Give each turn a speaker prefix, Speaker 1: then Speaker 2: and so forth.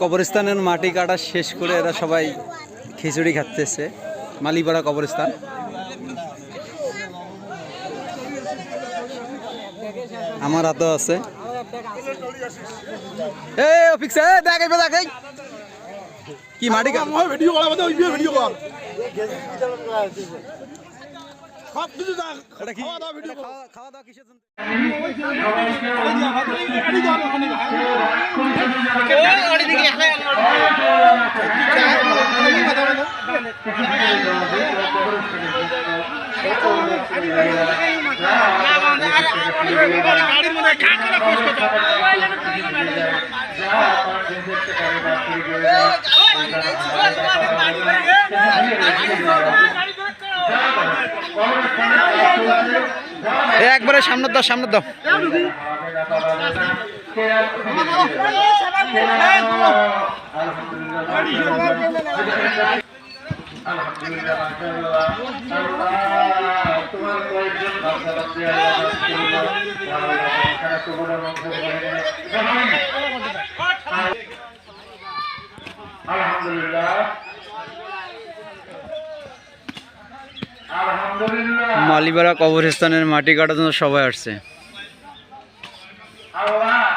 Speaker 1: কবরস্থানের মাটি কাটা শেষ করে এরা সবাই খিচুড়ি খাচ্ছে। মালিপাড়া কবরস্থান। আমার হাতেও আছে। কি মাটি
Speaker 2: ভিডিও ভিডিও খাওয়া দাওয়া
Speaker 1: খাওয়া কিসের জন্য? একবারে সামনে দাও সামনে দাও
Speaker 3: আলহামদুলিল্লাহ
Speaker 1: মালিপাড়া কবরস্থানের মাটি কাটার জন্য সবাই আসছে।
Speaker 3: আল্লাহ।